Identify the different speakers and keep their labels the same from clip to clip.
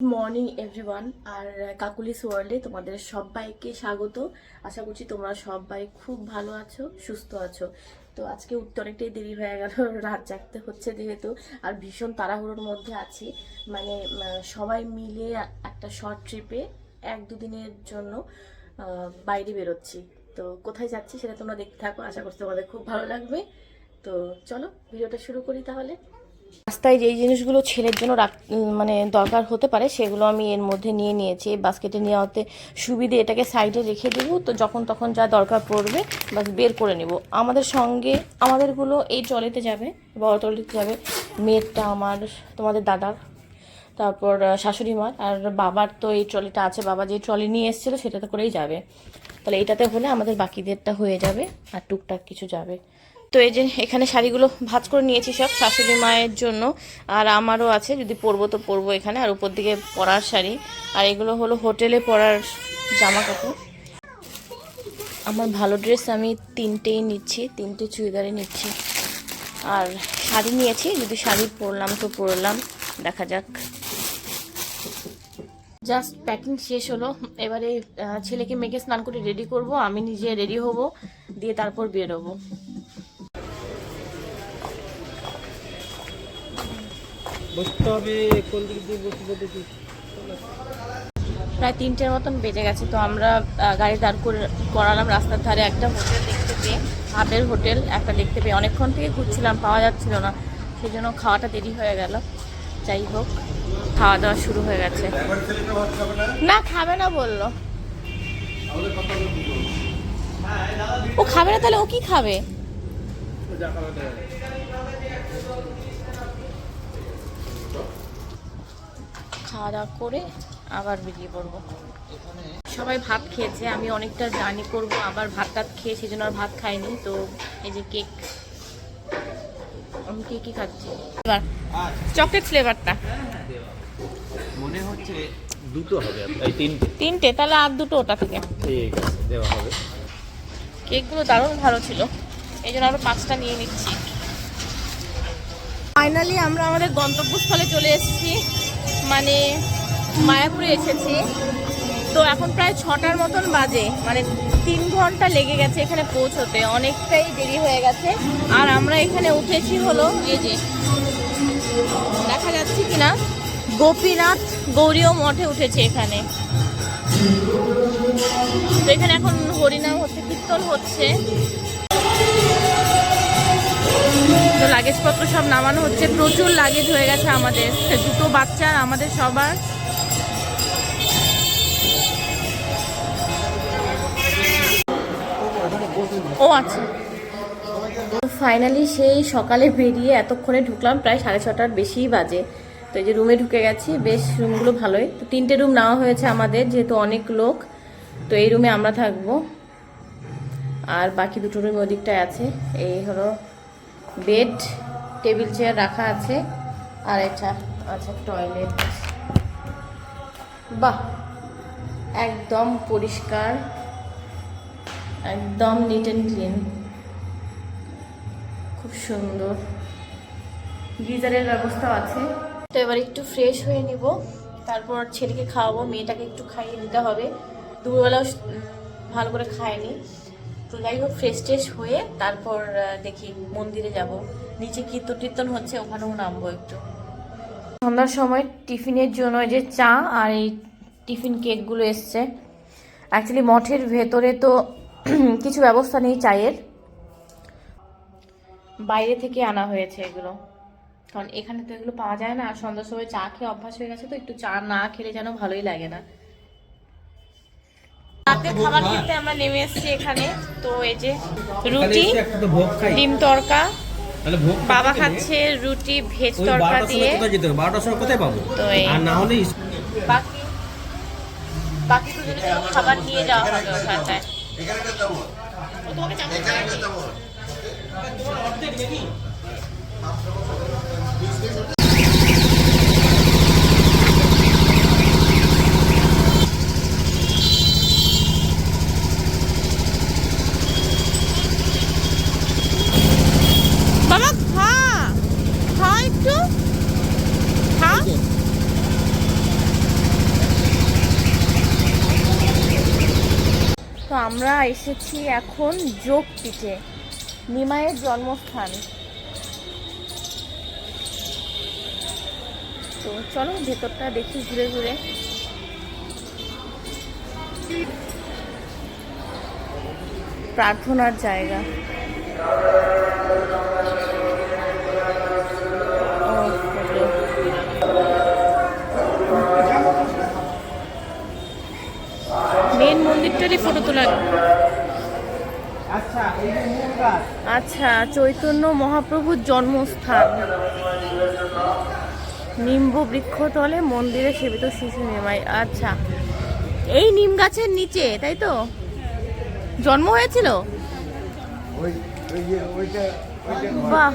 Speaker 1: Morning everyone আর Kokkalis ওয়ার্ল্ডে তোমাদের সবাইকে স্বাগত। আশা করছি তোমরা সবাই খুব ভালো আছো, সুস্থ আছো। তো আজকে উঠতে অনেকটাই দেরি হয়ে গেল, রাত জাগতে হচ্ছে যেহেতু। আর ভীষণ তাড়াহুড়োর মধ্যে আছি। মানে সবাই মিলে একটা শর্ট ট্রিপে এক দুদিনের জন্য বাইরে বেরোচ্ছি। তো কোথায় যাচ্ছি সেটা তোমরা দেখতে থাকো, আশা করছি তোমাদের খুব ভালো লাগবে। তো চলো, ভিডিওটা শুরু করি তাহলে। রাস্তায় যেই জিনিসগুলো ছেলের জন্য রাখ- মানে দরকার হতে পারে, সেগুলো আমি এর মধ্যে নিয়ে নিয়েছি। এই বাস্কেটে নেওয়াতে সুবিধে এটাকে সাইডে রেখে দেবো, তো যখন তখন যা দরকার পড়বে বাস বের করে নেব। আমাদের সঙ্গে, আমাদেরগুলো এই ট্রলিতে যাবে, বড় ট্রলিতে যাবে। মেয়েরটা আমার, তোমাদের দাদার, তারপর শাশুড়ি মার আর বাবার তো এই ট্রলিটা আছে, বাবা যে ট্রলি নিয়ে এসেছিল সেটাতে করেই যাবে। তাহলে এটাতে হলে আমাদের বাকিদেরটা হয়ে যাবে, আর টুকটাক কিছু যাবে। তো এই যে এখানে শাড়িগুলো ভাঁজ করে নিয়েছি সব শাশুড়ি মায়ের জন্য। আর আমারও আছে, যদি পরবো তো পরবো এখানে। আর উপর দিকে পরার শাড়ি। আর এগুলো হলো হোটেলে পরার জামা কাপড় আমার ভালো ড্রেস আমি তিনটেই নিচ্ছি, তিনটে চুড়িদারে নিচ্ছি। আর শাড়ি নিয়েছি, যদি শাড়ি পরলাম তো পরলাম, দেখা যাক। জাস্ট প্যাকিং শেষ হলো। এবারে ছেলেকে মেখে স্নান করে রেডি করব, আমি নিজে রেডি হব, দিয়ে তারপর বেরোবো।
Speaker 2: বসতে হবে, কোন দিক দিয়ে দেখি।
Speaker 1: প্রায় তিনটের মতন বেজে গেছে, তো আমরা গাড়ি দাঁড় করে করালাম রাস্তার ধারে একটা হোটেল দেখতে পেয়ে। হাবের হোটেল, একটা দেখতে পেয়ে। অনেকক্ষণ থেকে ঘুরছিলাম, পাওয়া যাচ্ছিল না। সেই জন্য খাওয়াটা দেরি হয়ে গেল। যাই হোক খাওয়া দাওয়া শুরু হয়ে গেছে। না, খাবে না বলল। ও খাবে না, তাহলে ও কি খাবে? খাওয়া দাওয়া করে আবার বেরিয়ে পড়ব। সবাই ভাত খেয়েছে আমি অনেকটা জার্নি করব আবার ভাত টাত খেয়ে সেই জন্য আর ভাত খাইনি তো এই যে কেক আমি কেকই খাচ্ছি। এবার চকলেট ফ্লেভারটা।
Speaker 2: মনে হচ্ছে দুটো হবে এই তিনটে।
Speaker 1: তিনটে তাহলে আর দুটো ওটা থেকে।
Speaker 2: ঠিক আছে দেওয়া হবে।
Speaker 1: কেকগুলো দারুণ ভালো ছিল এই জন্য আরও পাঁচটা নিয়ে নিচ্ছি। ফাইনালি আমরা আমাদের গন্তব্যস্থলে চলে এসেছি। মানে মায়াপুরে এসেছি। তো এখন প্রায় ছটার মতন বাজে। মানে তিন ঘণ্টা লেগে গেছে এখানে পৌঁছতে। অনেকটাই দেরি হয়ে গেছে। আর আমরা এখানে উঠেছি হলো এই যে, দেখা যাচ্ছে কিনা? গোপীনাথ গৌরীয় মঠে উঠেছে এখানে। তো এখানে এখন হরিনাম হচ্ছে, কীর্তন হচ্ছে। তো লাগেজপত্র সব নামানো হচ্ছে। প্রচুর লাগেজ হয়ে গেছে আমাদের। দুটো বাচ্চা আমাদের সবার। ও আচ্ছা ফাইনালি সেই সকালে বেরিয়ে এতক্ষণে ঢুকলাম, প্রায় সাড়ে ছটার বেশিই বাজে। তো এই যে রুমে ঢুকে গেছি, বেশ রুমগুলো ভালোই। তো তিনটে রুম নেওয়া হয়েছে আমাদের, যেহেতু অনেক লোক। তো এই রুমে আমরা থাকব। আর বাকি দুটো রুম ওদিকটায় আছে। এই হলো বেড, টেবিল চেয়ার রাখা আছে, আর এটা আছে টয়লেট। বাহ! একদম পরিষ্কার, একদম নিট অ্যান্ড ক্লিন খুব সুন্দর। গিজারের ব্যবস্থাও আছে। তো এবার একটু ফ্রেশ হয়ে নিব। তারপর ছেলেকে খাওয়াবো, মেয়েটাকে একটু খাইয়ে দিতে হবে। দুপুরবেলাও ভালো করে খায়নি। তো যাই হোক ফ্রেশ ট্রেশ হয়ে তারপর দেখি মন্দিরে যাব। নিচে কীর্তন টীর্তন হচ্ছে, ওখানেও নামবো একটু। সন্ধ্যার সময় টিফিনের জন্য যে চা আর এই টিফিন কেকগুলো এসছে। অ্যাকচুয়ালি মঠের ভেতরে তো কিছু ব্যবস্থা নেই চায়ের। বাইরে থেকে আনা হয়েছে এগুলো। কারণ এখানে তো এগুলো পাওয়া যায় না, আর সন্ধ্যার সময় চা খেয়ে অভ্যাস হয়ে গেছে তো, একটু চা না খেলে যেন ভালোই লাগে না। রাতে খাবার খেতে আমরা নেমে এসেছি এখানে। তো এই যে রুটি ডিম তরকা বাবা খাচ্ছে রুটি ভেজ তরকা দিয়ে।
Speaker 2: বারোটার সময় কোথায় পাবো? আর না হলে
Speaker 1: বাকি বাকি জন্য খাবার নিয়ে যাওয়া হবে ওখানটায়। তোমাকে আমরা এসেছি এখন যোগ পিঠে নিমায়ের জন্মস্থান। তো চলো ভেতরটা দেখি ঘুরে ঘুরে। প্রার্থনার জায়গা। ফটো তোলা।
Speaker 2: আচ্ছা
Speaker 1: আচ্ছা চৈতন্য মহাপ্রভুর জন্মস্থান। নিম্ব বৃক্ষতলে মন্দিরে সেবিত শিশু নিমাই আচ্ছা এই নিম গাছের নিচে তাই তো? জন্ম হয়েছিল? বাহ।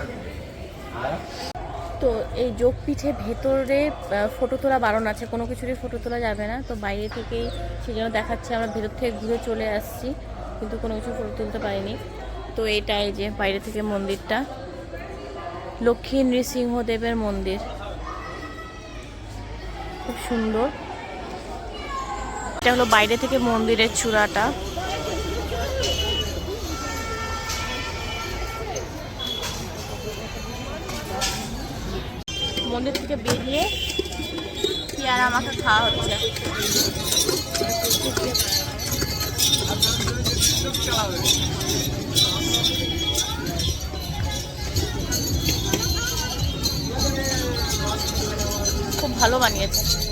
Speaker 1: তো এই যোগপীঠে ভেতরে ফটো তোলা বারণ আছে, কোনো কিছুরই ফটো তোলা যাবে না। তো বাইরে থেকেই সেই জন্য দেখাচ্ছে, আমরা ভেতর থেকে ঘুরে চলে আসছি, কিন্তু কোনো কিছু ফটো তুলতে পারিনি। তো এটা এই যে বাইরে থেকে মন্দিরটা। লক্ষ্মী নৃসিংহদেবের মন্দির। খুব সুন্দর। এটা হলো বাইরে থেকে মন্দিরের চূড়াটা। মন্দির থেকে বেরিয়ে পেয়ারা আমাকে খাওয়া হচ্ছে। খুব ভালো বানিয়েছে।